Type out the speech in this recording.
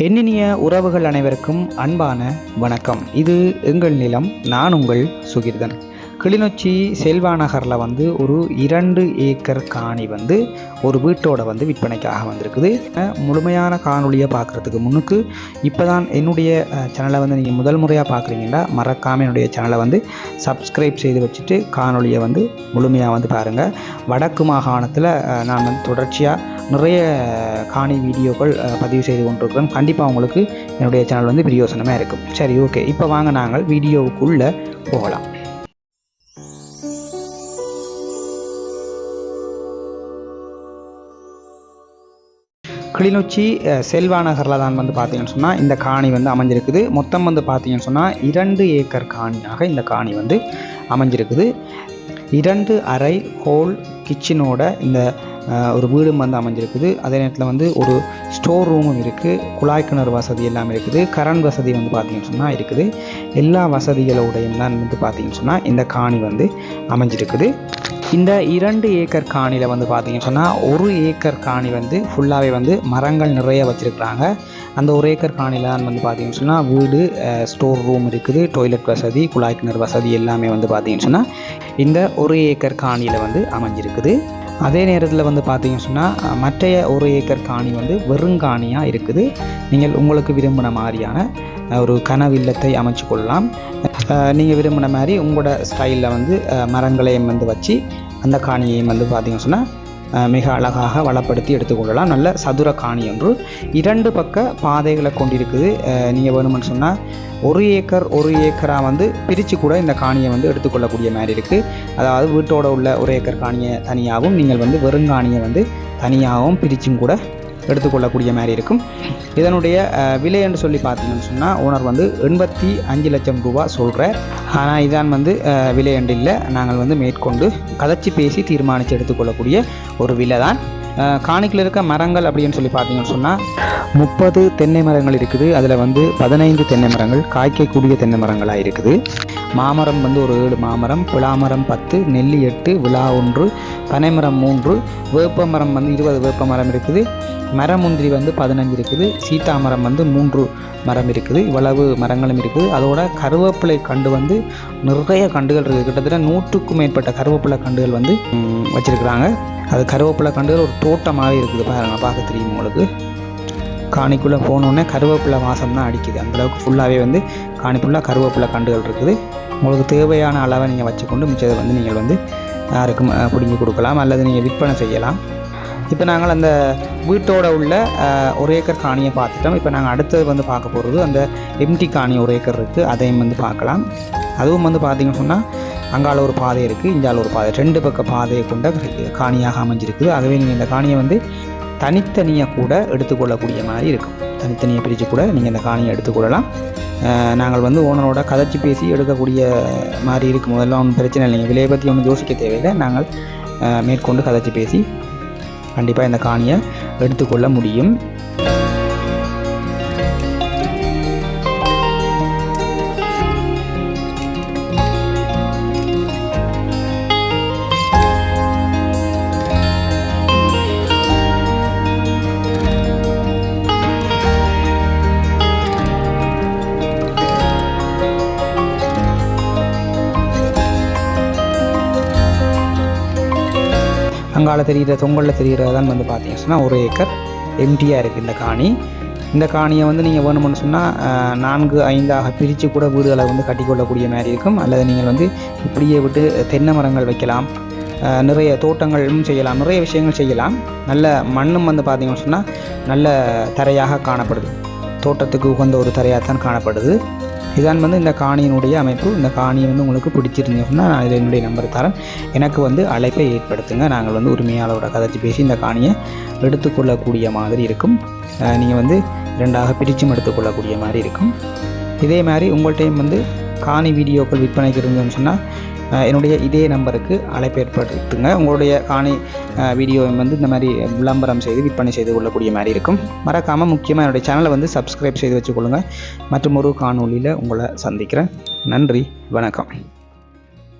எண்ணினிய உறவுகள் அனைவருக்கும் அன்பான வணக்கம். இது எங்கள் நிலம் நான் உங்கள் சுகிர்தன். கிளிநொச்சி செல்வா நகரில் வந்து ஒரு இரண்டு ஏக்கர் காணி வந்து ஒரு வீட்டோட வந்து விற்பனைக்காக வந்திருக்குது. முழுமையான காணொலியை பார்க்குறதுக்கு முன்னுக்கு இப்போ தான் என்னுடைய சேனலை வந்து நீங்கள் முதல் முறையாக பார்க்குறீங்கன்னா மறக்காமல் என்னுடைய சேனலை வந்து சப்ஸ்கிரைப் செய்து வச்சுட்டு காணொலியை வந்து முழுமையாக வந்து பாருங்கள் வடக்கு மாகாணத்தில் நான் வந்து தொடர்ச்சியாக நிறைய காணி வீடியோக்கள் பதிவு செய்து கொண்டிருக்கிறோம் கண்டிப்பாக உங்களுக்கு என்னுடைய சேனல் வந்து பிரியோசனமாக இருக்கும். சரி ஓகே இப்போ வாங்க நாங்கள் வீடியோவுக்குள்ளே போகலாம். கிளிநொச்சி செல்வா நகரில் தான் வந்து பார்த்தீங்கன்னு சொன்னால் இந்த காணி வந்து அமைஞ்சிருக்குது. மொத்தம் வந்து பார்த்தீங்கன்னு சொன்னால் இரண்டு ஏக்கர் காணியாக இந்த காணி வந்து அமைஞ்சிருக்குது. இரண்டு அறை ஹோல் கிச்சனோட இந்த ஒரு வீடும் வந்து அமைஞ்சிருக்குது. அதே நேரத்தில் வந்து ஒரு ஸ்டோர் ரூமும் இருக்குது குழாய் கிணறு வசதி எல்லாம் இருக்குது. கரண்ட் வசதி வந்து பார்த்திங்கன்னு சொன்னால் இருக்குது. எல்லா வசதிகளோடையும் தான் வந்து பார்த்தீங்கன்னு சொன்னால் இந்த காணி வந்து அமைஞ்சிருக்குது. இந்த இரண்டு ஏக்கர் காணியில் வந்து பார்த்தீங்கன்னு சொன்னால் ஒரு ஏக்கர் காணி வந்து ஃபுல்லாகவே வந்து மரங்கள் நிறைய வச்சுருக்குறாங்க. அந்த ஒரு ஏக்கர் காணியில் தான் வந்து பார்த்தீங்கன்னு சொன்னால் வீடு ஸ்டோர் ரூம் இருக்குது டொய்லெட் வசதி குழாய் கிணறு வசதி எல்லாமே வந்து பார்த்தீங்கன்னு சொன்னால் இந்த ஒரு ஏக்கர் காணியில் வந்து அமைஞ்சிருக்குது. அதே நேரத்தில் வந்து பார்த்தீங்கன்னு சொன்னால் மற்றைய ஒரு ஏக்கர் காணி வந்து வெறுங்காணியாக இருக்குது. நீங்கள் உங்களுக்கு விரும்பின மாதிரியான ஒரு கனவு இல்லத்தை அமைச்சு கொள்ளலாம். நீங்கள் விரும்பின மாதிரி உங்களோட ஸ்டைலில் வந்து மரங்களையும் வந்து வச்சு அந்த காணியையும் வந்து பார்த்திங்கன்னு சொன்னால் மிக அழகாக வளப்படுத்தி எடுத்துக்கொள்ளலாம் நல்ல சதுர காணி ஒன்று. இரண்டு பக்க பாதைகளை கொண்டிருக்குது. நீங்கள் வேணும்னு சொன்னால் ஒரு ஏக்கர் ஒரு ஏக்கராக வந்து பிரித்து கூட இந்த காணியை வந்து எடுத்துக்கொள்ளக்கூடிய மாதிரி இருக்குது அதாவது வீட்டோட உள்ள ஒரு ஏக்கர் காணியை தனியாகவும் நீங்கள் வந்து வெறுங்காணியை வந்து தனியாகவும் பிரிச்சும் கூட எடுத்துக்கொள்ளக்கூடிய மாதிரி இருக்கும். இதனுடைய விலை என்று சொல்லி பார்த்தீங்கன்னு சொன்னால் ஓனர் வந்து எண்பத்தி அஞ்சு லட்சம் ரூபா சொல்கிறார் ஆனால் இதான் வந்து விலை என்று இல்லை. நாங்கள் வந்து மேற்கொண்டு கதைச்சி பேசி தீர்மானித்து எடுத்துக்கொள்ளக்கூடிய ஒரு விலை தான். காணிக்கில் இருக்க மரங்கள் அப்படின்னு சொல்லி பார்த்தீங்கன்னு சொன்னால் முப்பது தென்னை மரங்கள் இருக்குது. அதில் வந்து பதினைந்து தென்னை மரங்கள் காய்க்கக்கூடிய தென்னை மரங்களாக இருக்குது. மாமரம் வந்து ஒரு ஏழு மாமரம் பிளாமரம் பத்து நெல்லி எட்டு விழா ஒன்று பனைமரம் மூன்று வேப்ப மரம் வந்து இருபது வேப்ப மரம் இருக்குது. மரமுந்திரி வந்து பதினஞ்சு இருக்குது. சீதா மரம் வந்து மூன்று மரம் இருக்குது. இவ்வளவு மரங்களும் இருக்குது. அதோட கருவேப்பிலை கண்டு வந்து நிறைய கண்டுகள் இருக்குது. கிட்டத்தட்ட நூற்றுக்கும் மேற்பட்ட கருவேப்பிலை கண்டுகள் வந்து வச்சுருக்குறாங்க. அது கருவேப்பிலை கண்டுகள் ஒரு தோட்டமாகவே இருக்குது பாருங்க பார்க்க தெரியும் உங்களுக்கு காணிக்குள்ளே போனோடனே கருவேப்பிலை வாசம் தான் அடிக்குது. அந்தளவுக்கு ஃபுல்லாகவே வந்து காணி ஃபுல்லாக கருவேப்பிலை கண்டுகள் இருக்குது. உங்களுக்கு தேவையான அளவை நீங்கள் வச்சுக்கொண்டு மிச்சத்தை வந்து நீங்கள் வந்து யாருக்கும் பிடுங்கி கொடுக்கலாம். அல்லது நீங்கள் விற்பனை செய்யலாம். இப்போ நாங்கள் அந்த வீட்டோட உள்ள ஒரு ஏக்கர் காணியை பார்த்துட்டோம். இப்போ நாங்கள் அடுத்தது வந்து பார்க்க போகிறது அந்த எம்டி காணி ஒரு ஏக்கர் இருக்குது அதையும் வந்து பார்க்கலாம். அதுவும் வந்து பார்த்திங்கன்னு சொன்னால் அங்கால ஒரு பாதை இருக்குது இங்கால ஒரு பாதை. ரெண்டு பக்க பாதையை கொண்ட காணியாக அமைஞ்சிருக்குது. ஆகவே நீங்கள் இந்த காணியை வந்து தனித்தனியாக கூட எடுத்துக்கொள்ளக்கூடிய மாதிரி இருக்கும். தனித்தனியாக பிரித்து கூட நீங்கள் இந்த காணியை எடுத்துக்கொள்ளலாம். நாங்கள் வந்து ஓனரோட கதைச்சி பேசி எடுக்கக்கூடிய மாதிரி இருக்கும். முதல்ல ஒன்றும் பிரச்சனை இல்லைங்க. விலையை பற்றி ஒன்றும் யோசிக்க தேவையில்லை. நாங்கள் மேற்கொண்டு கதைச்சி பேசி கண்டிப்பாக இந்த காணியை எடுத்துக்கொள்ள முடியும். அங்கால தெரிகிற தொங்கலில் தெரிகிறதான் வந்து பார்த்தீங்கன்னு சொன்னால் ஒரு ஏக்கர் எம்டியாக இருக்குது இந்த காணி. இந்த காணியை வந்து நீங்கள் வேணும்னு சொன்னால் நான்கு ஐந்தாக பிரித்து கூட வீடுகளை வந்து கட்டிக்கொள்ளக்கூடிய மாதிரி இருக்கும். அல்லது நீங்கள் வந்து இப்படியே விட்டு தென்னை மரங்கள் வைக்கலாம். நிறைய தோட்டங்களும் செய்யலாம். நிறைய விஷயங்கள் செய்யலாம். நல்ல மண்ணும் வந்து பார்த்திங்கன்னு சொன்னால் நல்ல தரையாக காணப்படுது. தோட்டத்துக்கு உகந்த ஒரு தரையாக தான் காணப்படுது. இதான் வந்து இந்த காணியினுடைய அமைப்பு. இந்த காணியை வந்து உங்களுக்கு பிடிச்சிருந்தீங்கன்னா நான் இதில் என்னுடைய நம்பர் தரேன். எனக்கு வந்து அழைப்பை ஏற்படுத்துங்க. நாங்கள் வந்து உரிமையாளரோட கதைச்சி பேசி இந்த காணியை எடுத்துக்கொள்ளக்கூடிய மாதிரி இருக்கும். நீங்கள் வந்து ரெண்டாக பிரிச்சும் எடுத்துக்கொள்ளக்கூடிய மாதிரி இருக்கும். இதே மாதிரி உங்கள்கிட்டையும் வந்து காணி வீடியோக்கள் விற்பனைக்கு இருந்ததுன்னு சொன்னால் என்னுடைய இதே நம்பருக்கு அழைப்பு ஏற்படுத்துங்க உங்களுடைய காணி வீடியோவை வந்து இந்த மாதிரி விளம்பரம் செய்து விற்பனை செய்து கொள்ளக்கூடிய மாதிரி இருக்கும். மறக்காமல் முக்கியமாக என்னுடைய சேனலை வந்து சப்ஸ்கிரைப் செய்து வச்சுக்கொள்ளுங்கள் மற்றும் ஒரு காணொளியில் உங்களை சந்திக்கிறேன். நன்றி வணக்கம்.